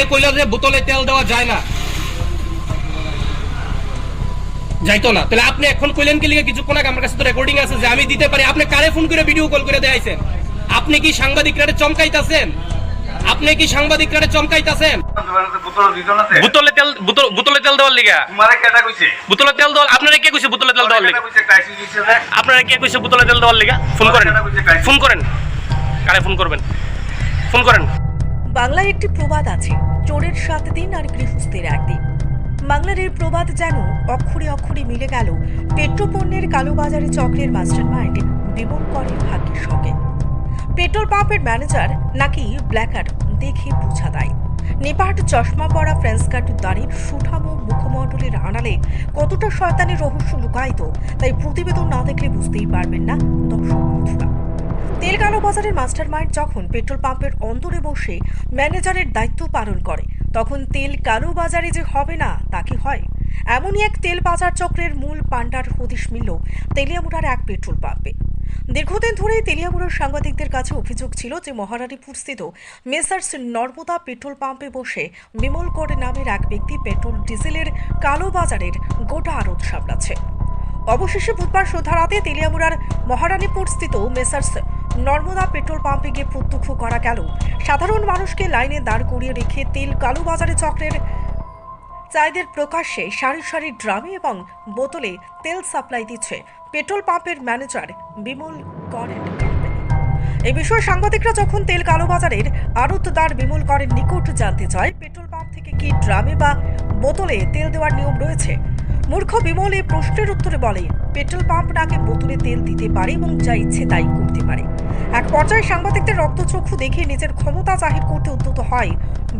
আগে কইলা যে বোতলে তেল দেওয়া যায় না। যাইতো না। তাহলে আপনি এখন কইলেন কি লিগে কিছুক্ষণ আগে আমার কাছে তো রেকর্ডিং আছে যে আমি দিতে পারি। আপনি কারে ফোন করে ভিডিও কল করে দেখাইছেন আপনি কি সাংবাদিকরা চমকাইতাছেন? আপনি কি সাংবাদিকরা চমকাইতাছেন? বোতল তেল বোতলে তেল দেওয়ার লিগা। তোমারে কেটা কইছে? বোতলে তেল দেওয়ার আপনারা কে কইছে বোতলে তেল দেওয়ার লিগা? আপনারা কে কইছে বোতলে তেল দেওয়ার লিগা? ফোন করেন। ফোন করেন। কারে ফোন করবেন? ফোন করেন। বাংলায় একটি প্রবাদ আছে, চোরের সাত দিন আর গৃহস্থের একদিন। বাংলার এই প্রবাদ যেন অক্ষরে অক্ষরে মিলে গেল পেট্রোপণ্যের কালোবাজারে চক্রের মাস্টার মাইন্ড বিমল করের ভাগ্যের সঙ্গে পেট্রোল পাম্পের ম্যানেজার নাকি ব্ল্যাকার দেখে বোঝা দেয়। নেপাট চশমা পরা ফ্রেন্স কাট সুঠামো মুখমণ্ডলের আড়ালে কতটা শয়তানের রহস্য লুকায়িত, তাই প্রতিবেদন না দেখলে বুঝতেই পারবেন না দর্শক বন্ধুরা। তেল কালো বাজারের মাস্টার মাইন্ড যখন পেট্রোল পাম্পের অন্তরে বসে ম্যানেজারের দায়িত্ব পালন করে, তখন তেল কালো বাজারে যে হবে না, তা কি হয়? এমনই এক তেল বাজার চক্রের মূল পাণ্ডার হদিশ মিলল তেলিয়ামুড়ার এক পেট্রোল পাম্পে। দীর্ঘদিন ধরেই তেলিয়ামুড়ার সাংবাদিকদের কাছে অভিযোগ ছিল যে মহারানীপুর স্থিত মেসার্স নর্মদা পেট্রোল পাম্পে বসে বিমল করে নামের এক ব্যক্তি পেট্রোল ডিজেলের কালো বাজারের গোটা আড়ত সামলাচ্ছে। অবশেষে বুধবার সন্ধ্যা রাতে তেলিয়ামুড়ার মহারানীপুর স্থিত মেসার্স নর্মদা পেট্রোল পাম্পে গিয়ে প্রত্যক্ষ করা গেল। সাধারণ মানুষকে লাইনে দাঁড় করিয়ে রেখে তেল কালোবাজারে চক্রের চাইদের প্রকাশ্যে সারি সারি ড্রামে এবং বোতলে তেল সাপ্লাই দিচ্ছে পেট্রোল পাম্পের ম্যানেজার বিমল কর অ্যান্ড কোম্পানি এই বিষয়ে সাংবাদিকরা যখন তেল কালোবাজারের আড়তদার বিমল করের নিকট জানতে চায়, পেট্রোল পাম্প থেকে কি ড্রামে বা বোতলে তেল দেওয়ার নিয়ম রয়েছে মূর্খ বিমল এই প্রশ্নের উত্তরে বলে, পেট্রোল পাম্প নাকে বোতলে তেল দিতে পারে এবং যা ইচ্ছে তাই করতে পারে। এক পর্যায়ে সাংবাদিকদের রক্তচক্ষু দেখে নিজের ক্ষমতা জাহির করতে উদ্যত হয়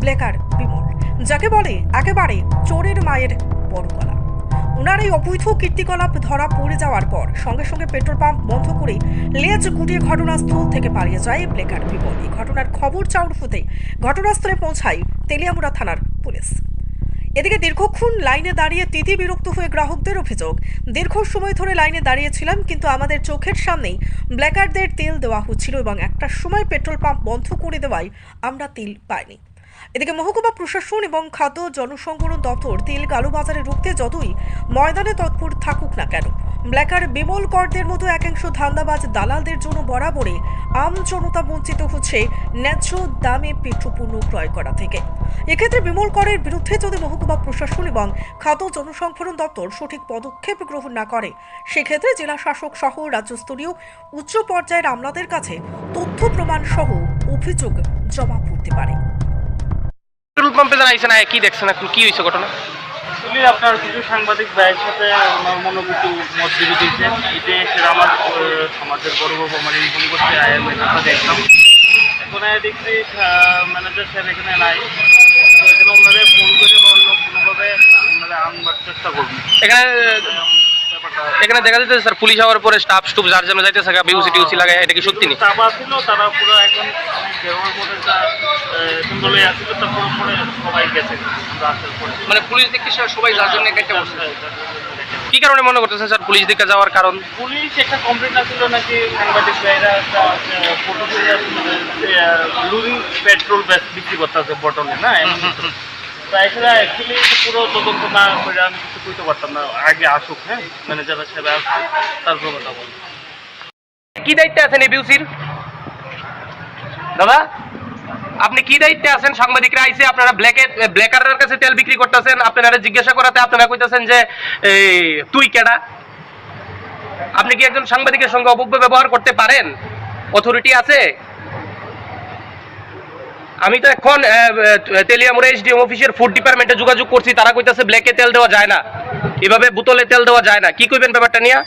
ব্লেকার বিমল, যাকে বলে একেবারে চোরের মায়ের বড় গলা ওনার এই অবৈধ কীর্তিকলাপ ধরা পড়ে যাওয়ার পর সঙ্গে সঙ্গে পেট্রোল পাম্প বন্ধ করে লেজ গুটিয়ে ঘটনাস্থল থেকে পালিয়ে যায় ব্লেকার বিমল। এই ঘটনার খবর চাউর ঘটনাস্থলে পৌঁছায় তেলিয়ামুড়া থানার পুলিশ। এদিকে দীর্ঘক্ষণ লাইনে দাঁড়িয়ে তিতি বিরক্ত হয়ে গ্রাহকদের অভিযোগ। দীর্ঘ সময় ধরে লাইনে দাঁড়িয়েছিলাম, কিন্তু আমাদের চোখের সামনেই ব্ল্যাকারদের তেল দেওয়া হচ্ছিল এবং একটা সময় পেট্রোল পাম্প বন্ধ করে দেওয়ায় আমরা তেল পাইনি। এদিকে মহকুমা প্রশাসন এবং খাদ্য জনসংবরণ দপ্তর তেল কালোবাজারে রুখতে যতই ময়দানে তৎপর থাকুক না কেন, ব্ল্যাকার বিমল করদের মতো একাংশ ধান্দাবাজ দালালদের জন্য বরাবরে আম জনতা বঞ্চিত হচ্ছে ন্যায্য দামে পেট্রোপণ্য ক্রয় করা থেকে। এক্ষেত্রে বিমল করের বিরুদ্ধে যদি মহকুমা প্রশাসন এবং খাদ্য জনসংরক্ষণ দপ্তর সঠিক পদক্ষেপ গ্রহণ না করে সেক্ষেত্রে জেলা শাসক সহ রাজ্যস্তরীয় উচ্চ পর্যায়ের আমলাদের কাছে তথ্য প্রমাণ সহ অভিযোগ জমা পড়তে পারে পেট্রোল পাম্পে যারা আইসেন কি দেখছেন এখন কি হয়েছে ঘটনা আসলে আপনার কিছু সাংবাদিক ভাইয়ের সাথে আমার মনোভূতি মত বিরোধী এতে আমার সমাজের বড় আমার করতে কথা দেখলাম এখন দেখছি ম্যানেজার সাহেব এখানে নাই। তো এখানে ওনারা ফোন করে বা অন্য কোনোভাবে ওনারা আনবার চেষ্টা করবেন এখানে এখানে দেখা যাচ্ছে স্যার পুলিশ হওয়ার পরে স্টাফ স্টুপ যার জন্য যাইতেছে বিউসি টিউসি লাগায় এটা কি সত্যি নি? চাপা ছিল তারা পুরো এখন দেওয়ার মধ্যে যা সুন্দর আসছিল তারপর পরে সবাই গেছে মানে পুলিশ দেখতে সবাই যার জন্য একটা কি কারণে মনে করতেছেন স্যার পুলিশ দিকে যাওয়ার কারণ? পুলিশ একটা কমপ্লেন আসছিল নাকি সাংবাদিক ভাইরা লুজিং পেট্রোল বিক্রি করতেছে বটলে না? অ্যাকচুয়ালি পুরো তদন্ত না করে আমি কিছু কইতে পারতাম না। আগে আসুক হ্যাঁ? আসুক তারপর কথা কি দায়িত্বে আছেন এই বিউসির? দাদা? আপনি কি দায়িত্বে আছেন? সাংবাদিকরা আইসে আপনারা ব্ল্যাকে ব্ল্যাকারের কাছে তেল বিক্রি করতেছেন। আপনারা জিজ্ঞাসা করাতে আপনারা কইতেছেন যে এই তুই কেডা? আপনি কি একজন সাংবাদিকের সঙ্গে অবব্য ব্যবহার করতে পারেন? অথরিটি আছে? আমি তো এখন তেলিয়ামুড়া এসডিএম অফিসের ফুড ডিপার্টমেন্টে যোগাযোগ করছি, তারা কইতাছে ব্ল্যাকে তেল দেওয়া যায় না। এভাবে বোতলে তেল দেওয়া যায় না। কি কইবেন ব্যাপারটা নিয়ে?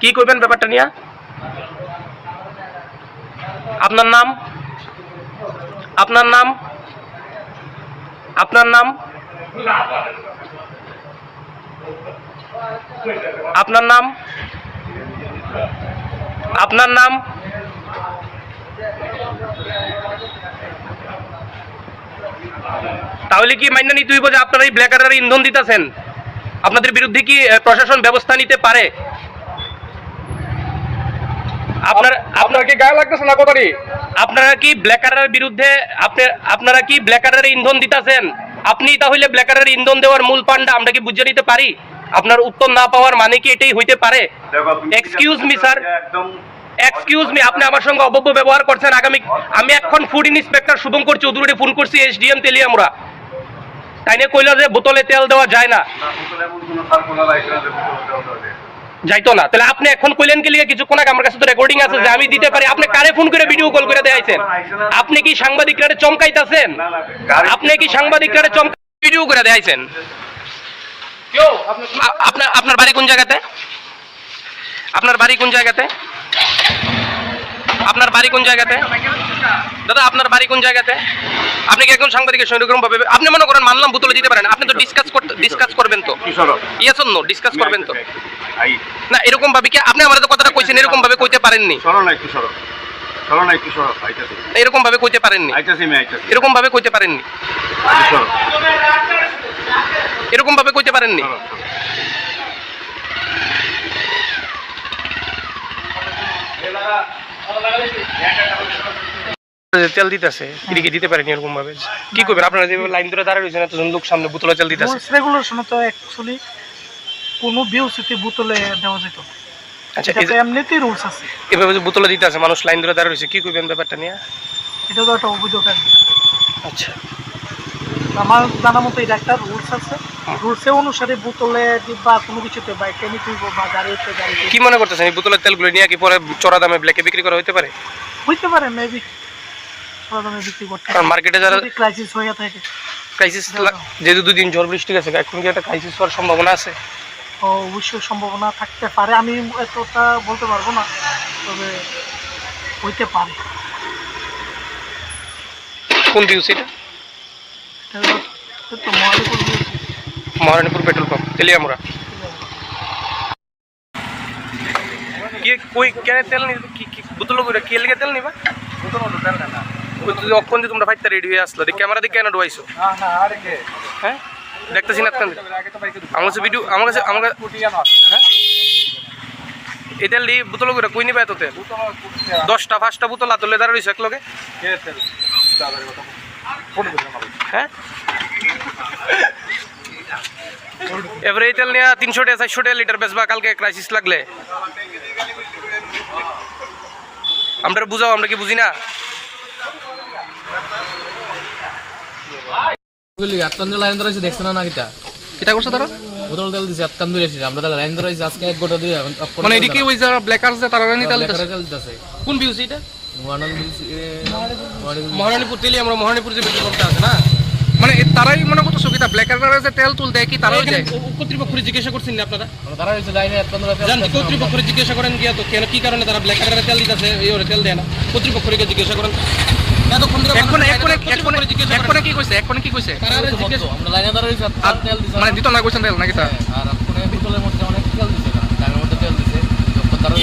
কি কইবেন ব্যাপারটা নিয়ে? আপনার নাম? আপনার নাম? আপনার নাম? আপনার নাম? আপনার নাম? তাহলে কি মাইনা নিতে হইব যে আপনারা এই ব্ল্যাকারের ইন্ধন দিতেছেন? আপনাদের বিরুদ্ধে কি প্রশাসন ব্যবস্থা নিতে পারে? আপনার আপনার কি গায়ে লাগতেছে না কথাটি? আপনারা কি ব্ল্যাকারের বিরুদ্ধে আপনি আপনারা কি ব্ল্যাকারের ইন্ধন দিতেছেন? আপনি তাহলে ব্ল্যাকারের ইন্ধন দেওয়ার মূল পান্ডা আমরা কি বুঝে নিতে পারি? আপনার উত্তর না পাওয়ার মানে কি এটাই হইতে পারে? এক্সকিউজ মি স্যার একদম এক্সকিউজ মি আপনি আমার সঙ্গে অবব্য ব্যবহার করছেন। আগামী আমি এখন food inspector Shubhankar Chowdhury phone করছি এসডিএম তেলিয়ামুরা তাই নিয়ে কইলা যে বোতলে তেল দেওয়া যায় না। যাইতো না তাহলে আপনি এখন কইলেন কি লিগে কিছুক্ষণ আগে আমার কাছে তো রেকর্ডিং আছে যে আমি দিতে পারি। আপনি কারে ফোন করে ভিডিও কল করে দেখাইছেন আপনি কি সাংবাদিকরা চমকাইতাছেন? না না আপনি কি সাংবাদিকরা চমকা ভিডিও করে দেখাইছেন আপনার আপনার বাড়ি কোন জায়গাতে? আপনার বাড়ি কোন জায়গাতে? আপনার বাড়ি কোন জায়গাতে? দাদা আপনার বাড়ি কোন জায়গাতে? আপনি কি একজন সাংবাদিকের সঙ্গে এরকম ভাবে আপনি মনে করেন মানলাম বোতলে দিতে পারেন? আপনি তো ডিসকাস করতে ডিসকাস করবেন তো। কি সরো ইয়েস নো ডিসকাস করবেন তো। আই। না এরকম ভাবে কি আপনি আমাদের তো কথাটা কইছেন এরকম ভাবে কইতে পারেননি। সরো না একটু সরো সরো না একটু সরো আইতাছি এরকম ভাবে কইতে পারেননি। আইতাছি আমি আইতাছি। এরকম ভাবে কইতে পারেননি। এরকম ভাবে কইতে পারেননি। সরো। তেল দিতেছে এদিকে দিতে পারেনি এরকম ভাবে কি করবেন? আপনারা যেভাবে লাইন ধরে দাঁড়ায় রয়েছেন এতজন লোক সামনে বোতলে তেল দিতেছে। রেগুলেশন তো অ্যাকচুয়ালি কোনো বোতলে দেওয়া যেত। আচ্ছা যে- এমনিতেই রুলস আছে। এভাবে যে বোতলে দিতে আছে মানুষ লাইন ধরে দাঁড়ায় রয়েছে কি করবেন ব্যাপারটা নিয়ে? এটা তো একটা অবৈধ কাজ আচ্ছা। আমার জানা মতো এটা একটা রুলস আছে। রুলসে অনুসারে বোতলে বা কোনো কিছুতে বা কেমিক্যাল বা গাড়িতে কি মনে করতেছেন এই বোতলের তেলগুলো নিয়ে কি পরে চড়া দামে ব্ল্যাকে বিক্রি করা হতে পারে? হইতে পারে মেবি দামে বিক্রি করতে। মার্কেটে যারা যদি ক্রাইসিস হয়ে থাকে। ক্রাইসিস যেহেতু দুদিন ঝড় বৃষ্টি গেছে এখন কি একটা ক্রাইসিস হওয়ার সম্ভাবনা আছে? ও অবশ্যই সম্ভাবনা থাকতে পারে। আমি এতটা বলতে পারব না তবে হইতে পারে। কোন মহারানীপুর পেট্রোল পাম্প তেলিয়ামুড়া। কি কই কেন তেল নি কি কি বোতল করে কি লেগে তেল নিবা? বোতল তেল না। অক্ষণ যে তোমরা ফাইটটা রেডি হয়ে আসলো? ক্যামেরা দিকে কেন ডুবাইছো হ্যাঁ? দেখতেছি না আমার কাছে ভিডিও আমার কাছে আমার কাছে হ্যাঁ? তেল দি বোতল করে কই নিবা এত তেল বোতল কুটিয়া। দশটা পাঁচটা বোতল আতলে দাঁড়া রয়েছে একলগে? হ্যাঁ? এবারে এই তেল নিয়ে তিনশো টাকা চারশো টাকা লিটার বেচবা কালকে ক্রাইসিস লাগলে। আমরা বুঝাও আমরা কি বুঝি না? বুঝলি লাইন ধরেছি দেখছে না না কিটা কিটা করছে তারা? বোতল তেল দিছে আটকান ধরে আমরা তাহলে লাইন ধরেছি আজকে এক গোটা দিয়ে এখন up করে মানে দিলাম। এদিকে ওই যারা ব্ল্যাকার যে তারা রানি তেল দিতেছে। এর তেল দিতেছে। কোন বিউস এটা? মহানন্দ দিছে, এ, মহানন্দ- মহারানীপুর তেলি আমরা মহারানীপুর যে পেট্রোল পাম্পটা আছে না? মানে তারাই মনে করতো সুবিধা যে তেল তুল দেয় কি তারাই দেয় কর্তৃপক্ষের জিজ্ঞাসা করছেন না আপনারা? তারা হয়েছে লাইনে আটকান ধরে তেল জান কর্তৃপক্ষের জিজ্ঞাসা করেন গিয়া তো কেন কি কারণে তারা তেল দিতেছে এই ওরে তেল দেয় না? কর্তৃপক্ষকে জিজ্ঞাসা করেন। মানে দিত না কইছেন তেল নাকি তা? হ্যাঁ, আর আপনি বিতলের মধ্যে অনেক তেল দিছে তারা টাইমের মধ্যে তেল দিছে। তারা